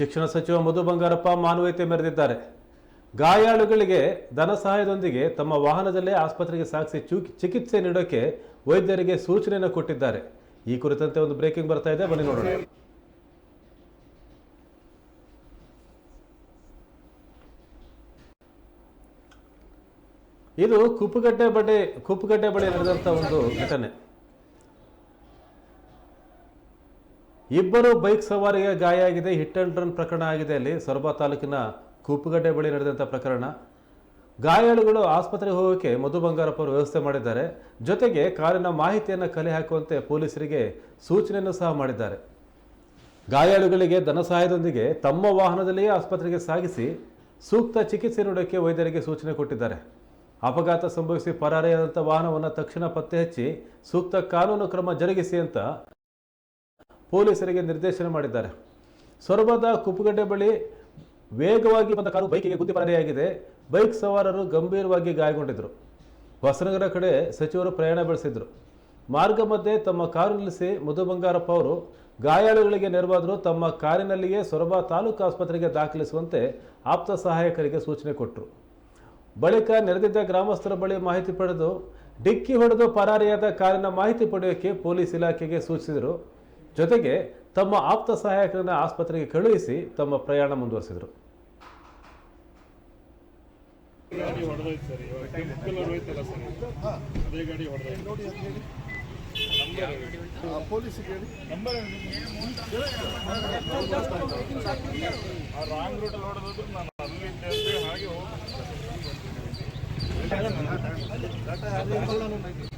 ಶಿಕ್ಷಣ ಸಚಿವ ಮಧು ಬಂಗಾರಪ್ಪ ಮಾನವೀಯತೆ ಮೆರೆದಿದ್ದಾರೆ. ಗಾಯಾಳುಗಳಿಗೆ ಧನ ಸಹಾಯದೊಂದಿಗೆ ತಮ್ಮ ವಾಹನದಲ್ಲೇ ಆಸ್ಪತ್ರೆಗೆ ಸಾಗಿಸಿ ಚಿಕಿತ್ಸೆ ನೀಡೋಕೆ ವೈದ್ಯರಿಗೆ ಸೂಚನೆಯನ್ನು ಕೊಟ್ಟಿದ್ದಾರೆ. ಈ ಕುರಿತಂತೆ ಒಂದು ಬ್ರೇಕಿಂಗ್ ಬರ್ತಾ ಇದೆ. ಬನ್ನಿ ನೋಡೋಣ. ಇದು ಕುಪ್ಪುಗಡ್ಡೆ ಬಡ್ಡೆ ಕುಪ್ಪುಗಡ್ಡೆ ಬಳಿ ನಡೆದಂತ ಒಂದು ಘಟನೆ. ಇಬ್ಬರು ಬೈಕ್ ಸವಾರಿಗೆ ಗಾಯ ಆಗಿದೆ. ಹಿಟ್ ಅಂಡ್ ರನ್ ಪ್ರಕರಣ ಆಗಿದೆ. ಅಲ್ಲಿ ಸೊರಬ ತಾಲೂಕಿನ ಕುಪ್ಪುಗಡ್ಡೆ ಬಳಿ ನಡೆದಂಥ ಪ್ರಕರಣ. ಗಾಯಾಳುಗಳು ಆಸ್ಪತ್ರೆಗೆ ಹೋಗೋಕೆ ಮಧು ಬಂಗಾರಪ್ಪ ಅವರು ವ್ಯವಸ್ಥೆ ಮಾಡಿದ್ದಾರೆ. ಜೊತೆಗೆ ಕಾರಿನ ಮಾಹಿತಿಯನ್ನು ಕಲೆ ಹಾಕುವಂತೆ ಪೊಲೀಸರಿಗೆ ಸೂಚನೆಯನ್ನು ಸಹ ಮಾಡಿದ್ದಾರೆ. ಗಾಯಾಳುಗಳಿಗೆ ಧನ ಸಹಾಯದೊಂದಿಗೆ ತಮ್ಮ ವಾಹನದಲ್ಲಿಯೇ ಆಸ್ಪತ್ರೆಗೆ ಸಾಗಿಸಿ ಸೂಕ್ತ ಚಿಕಿತ್ಸೆ ನೀಡೋಕ್ಕೆ ವೈದ್ಯರಿಗೆ ಸೂಚನೆ ಕೊಟ್ಟಿದ್ದಾರೆ. ಅಪಘಾತ ಸಂಭವಿಸಿ ಪರಾರಿಯಾದಂಥ ವಾಹನವನ್ನು ತಕ್ಷಣ ಪತ್ತೆ ಹಚ್ಚಿ ಸೂಕ್ತ ಕಾನೂನು ಕ್ರಮ ಜರುಗಿಸಿ ಅಂತ ಪೊಲೀಸರಿಗೆ ನಿರ್ದೇಶನ ಮಾಡಿದ್ದಾರೆ. ಸೊರಬದ ಕುಪ್ಪುಗಡ್ಡೆ ಬಳಿ ವೇಗವಾಗಿ ಬಂದ ಕಾರು ಬೈಕಿಗೆ ಗುದ್ದಿ ಪರದೆಯಾಗಿದೆ ಬೈಕ್ ಸವಾರರು ಗಂಭೀರವಾಗಿ ಗಾಯಗೊಂಡಿದ್ದರು. ಹೊಸನಗರ ಕಡೆ ಸಚಿವರು ಪ್ರಯಾಣ ಬೆಳೆಸಿದ್ರು. ಮಾರ್ಗ ಮಧ್ಯೆ ತಮ್ಮ ಕಾರು ನಿಲ್ಲಿಸಿ ಮಧು ಬಂಗಾರಪ್ಪ ಅವರು ಗಾಯಾಳುಗಳಿಗೆ ನೆರವಾದರೂ ತಮ್ಮ ಕಾರಿನಲ್ಲಿಯೇ ಸೊರಬ ತಾಲೂಕು ಆಸ್ಪತ್ರೆಗೆ ದಾಖಲಿಸುವಂತೆ ಆಪ್ತ ಸಹಾಯಕರಿಗೆ ಸೂಚನೆ ಕೊಟ್ಟರು. ಬಳಿಕ ನೆರೆದಿದ್ದ ಗ್ರಾಮಸ್ಥರ ಬಳಿ ಮಾಹಿತಿ ಪಡೆದು ಡಿಕ್ಕಿ ಹೊಡೆದು ಪರಾರಿಯಾದ ಕಾರಿನ ಮಾಹಿತಿ ಪಡೆಯೋಕೆ ಪೊಲೀಸ್ ಇಲಾಖೆಗೆ ಸೂಚಿಸಿದರು. ಜೊತೆಗೆ ತಮ್ಮ ಆಪ್ತ ಸಹಾಯಕರನ್ನು ಆಸ್ಪತ್ರೆಗೆ ಕಳುಹಿಸಿ ತಮ್ಮ ಪ್ರಯಾಣ ಮುಂದುವರಿಸಿದರು. ಹಾಗೆ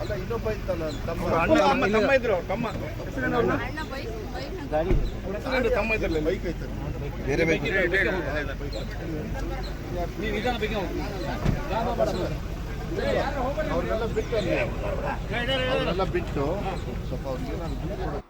ಅಲ್ಲ ಆ ಇದ್ದಲ್ಲ ತಮ್ಮ ಇದ್ರು ತಮ್ಮ ಇದ್ರಲ್ಲ ಬೈಕ್ ಬೇರೆ ಬೈಕ್ ಬಿಟ್ಟು ಬಿಟ್ಟು ಸ್ವಲ್ಪ ಅವ್ರಿಗೆ